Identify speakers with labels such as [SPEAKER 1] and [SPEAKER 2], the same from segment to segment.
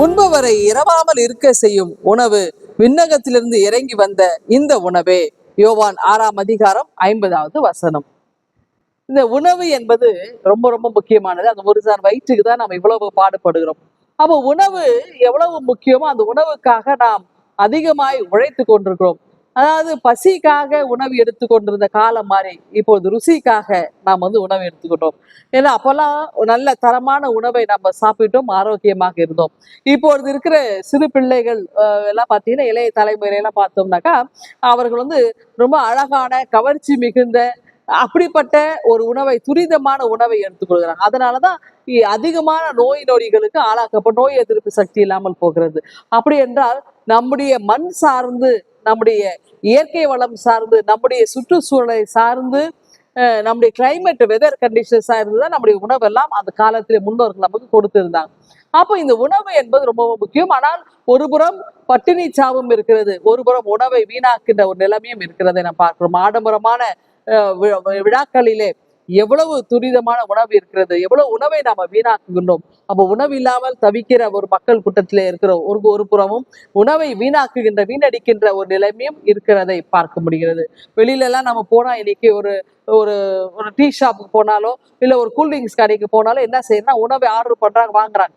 [SPEAKER 1] உண்பவரை இரவாமல் இருக்க செய்யும் உணவு விண்ணகத்திலிருந்து இறங்கி வந்த இந்த உணவே. யோவான் ஆறாம் அதிகாரம் ஐம்பதாவது வசனம். இந்த உணவு என்பது ரொம்ப ரொம்ப முக்கியமானது. அந்த ஒரு சார் வயிற்றுக்கு தான் நம்ம இவ்வளவு பாடுபடுகிறோம். அப்போ உணவு எவ்வளவு முக்கியமோ அந்த உணவுக்காக நாம் அதிகமாய் உழைத்து கொண்டிருக்கிறோம். அதாவது பசிக்காக உணவு எடுத்துக்கொண்டிருந்த காலம் மாறி இப்போது ருசிக்காக நாம் வந்து உணவு எடுத்துக்கிட்டோம். ஏன்னா அப்போல்லாம் நல்ல தரமான உணவை நம்ம சாப்பிட்டோம் ஆரோக்கியமாக இருந்தோம். இப்பொழுது இருக்கிற சிறு பிள்ளைகள் எல்லாம் பார்த்தீங்கன்னா இளைய தலைமுறையெல்லாம் பார்த்தோம்னாக்கா அவர்கள் வந்து ரொம்ப அழகான கவர்ச்சி மிகுந்த அப்படிப்பட்ட ஒரு உணவை துரிதமான உணவை எடுத்துக்கொள்கிறாங்க. அதனாலதான் அதிகமான நோய் நொடிகளுக்கு ஆளாக்கப்பட்ட நோய் எதிர்ப்பு சக்தி இல்லாமல் போகிறது. அப்படி என்றால் நம்முடைய மண் சார்ந்து நம்முடைய இயற்கை வளம் சார்ந்து நம்முடைய சுற்றுச்சூழலை சார்ந்து நம்முடைய கிளைமேட் வெதர் கண்டிஷன்ஸ் சார்ந்து தான் நம்முடைய உணவெல்லாம் அந்த காலத்திலே முன்னோர்கள் நமக்கு கொடுத்திருந்தாங்க. அப்போ இந்த உணவு என்பது ரொம்ப முக்கியம். ஆனால் ஒரு புறம் பட்டினி சாவும் இருக்கிறது ஒரு புறம் உணவை வீணாக்கின்ற ஒரு நிலைமையும் இருக்கிறதை நம்ம பார்க்கிறோம். ஆடம்பரமான விழாக்களிலே எவ்வளவு துரிதமான உணவு இருக்கிறது? எவ்வளவு உணவை நாம வீணாக்குகின்றோம்? அப்போ உணவு இல்லாமல் தவிக்கிற ஒரு மக்கள் கூட்டத்திலே இருக்கிற ஒரு ஒரு புறமும் உணவை வீணாக்குகின்ற வீணடிக்கின்ற ஒரு நிலைமையும் இருக்கிறதை பார்க்க முடிகிறது. வெளியில எல்லாம் நம்ம போனா இன்னைக்கு ஒரு ஒரு ஒரு டீ ஷாப்புக்கு போனாலோ இல்ல ஒரு கூல்ட்ரிங்க்ஸ் கடைக்கு போனாலோ என்ன செய்யணும்னா உணவை ஆர்டர் பண்றாங்க வாங்குறாங்க.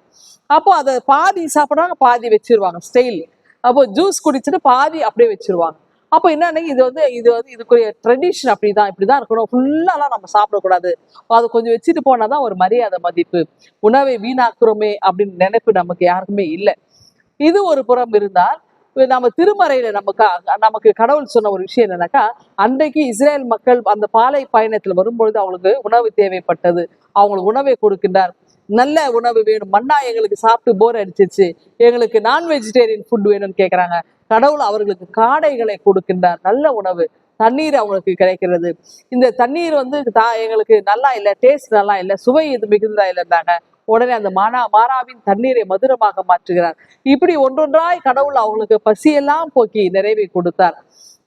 [SPEAKER 1] அப்போ அதை பாதி சாப்பிடுறாங்க பாதி வச்சிருவாங்க ஸ்டைல். அப்போ ஜூஸ் குடிச்சிட்டு பாதி அப்படியே வச்சிருவாங்க. அப்போ என்னன்னா இது வந்து இது வந்து இதுக்குரிய ட்ரெடிஷன் அப்படிதான் இப்படிதான் இருக்கணும். ஃபுல்லாலாம் நம்ம சாப்பிடக்கூடாது. அது கொஞ்சம் வச்சுட்டு போனாதான் ஒரு மரியாதை மதிப்பு. உணவை வீணாக்குறோமே அப்படின்னு நினைப்பு நமக்கு யாருக்குமே இல்லை. இது ஒரு புறம் இருந்தால் நம்ம திருமறையில நமக்கு நமக்கு கடவுள் சொன்ன ஒரு விஷயம் என்னன்னாக்கா அன்றைக்கு இஸ்ரேல் மக்கள் அந்த பாலை பயணத்தில் வரும்பொழுது அவங்களுக்கு உணவு தேவைப்பட்டது. அவங்களுக்கு உணவை கொடுக்கின்றார். நல்ல உணவு வேணும். மண்ணா எங்களுக்கு சாப்பிட்டு போர் அடிச்சிச்சு எங்களுக்கு நான் வெஜிடேரியன் ஃபுட் வேணும்னு கேட்குறாங்க கடவுள் அவர்களுக்கு காடைகளை கொடுக்கின்றார். நல்ல உணவு. தண்ணீர் அவங்களுக்கு கிடைக்கிறது. இந்த தண்ணீர் வந்து தா எங்களுக்கு நல்லா இல்லை டேஸ்ட் நல்லா இல்லை சுவை இது மிகுந்ததா இல்லைந்தாங்க உடனே அந்த மானா மாறாவின் தண்ணீரை மதுரமாக மாற்றுகிறார். இப்படி ஒன்றொன்றாய் கடவுள் அவங்களுக்கு பசியெல்லாம் போக்கி நிறைவை கொடுத்தார்.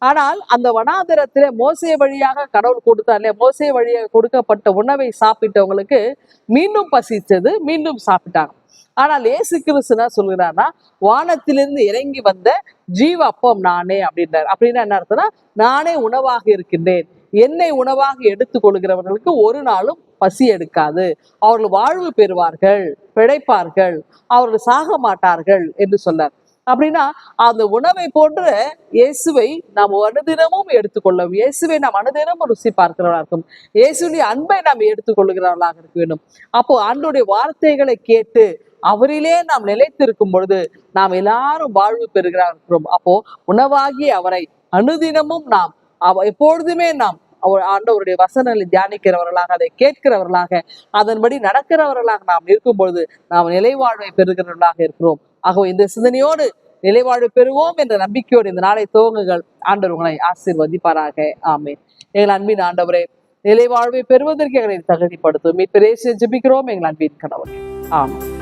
[SPEAKER 1] ஆனால் அந்த வனாந்தரத்திலே மோசே வழியாக கடவுள் கொடுத்தார் இல்லையா? மோசே வழியாக கொடுக்கப்பட்ட உணவை சாப்பிட்டவங்களுக்கு மீண்டும் பசிச்சது மீண்டும் சாப்பிட்டாங்க. ஆனால் ஏசு கிறிஸ்து சொல்கிறார்னா வானத்திலிருந்து இறங்கி வந்த ஜீவ அப்பம் நானே அப்படின்றார். அப்படின்னா என்ன அர்த்தம்னா நானே உணவாக இருக்கின்றேன். என்னை உணவாக எடுத்துக்கொள்கிறவர்களுக்கு ஒரு நாளும் பசி எடுக்காது. அவர்கள் வாழ்வு பெறுவார்கள் பிழைப்பார்கள் அவர்கள் சாக மாட்டார்கள் என்று சொன்னார். அப்படின்னா அந்த உணவை போன்ற இயேசுவை நாம் அனுதினமும் எடுத்துக்கொள்ளும் இயேசுவை நாம் அனுதினமும் ருசி பார்க்கிறவர்களாக இருக்கும். இயேசுடைய அன்பை நாம் எடுத்துக்கொள்கிறவர்களாக இருக்க வேண்டும். அப்போ ஆண்டுடைய வார்த்தைகளை கேட்டு அவரிலே நாம் நிலைத்திருக்கும் பொழுது நாம் எல்லாரும் வாழ்வு பெறுகிறார் இருக்கிறோம். அப்போ உணவாகி அவரை அனுதினமும் நாம் அவ எப்பொழுதுமே நாம் ஆண்டவருடைய வசனங்களை தியானிக்கிறவர்களாக அதை கேட்கிறவர்களாக அதன்படி நடக்கிறவர்களாக நாம் இருக்கும் பொழுது நாம் நிலைவாழ்வை பெறுகிறவர்களாக இருக்கிறோம். ஆகவே இந்த சிந்தனையோடு நிலைவாழ்வு பெறுவோம் என்ற நம்பிக்கையோடு இந்த நாளை துவங்குகள் ஆண்டவர் உங்களை ஆசீர்வதிப்பாராக. ஆமே எங்கள் அன்பின் ஆண்டவரே நிலைவாழ்வை பெறுவதற்கு எங்களை தகுதிப்படுத்தும். மீட்பரேசிய ஜபிக்கிறோம். எங்கள் அன்பின் கணவர் ஆமாம்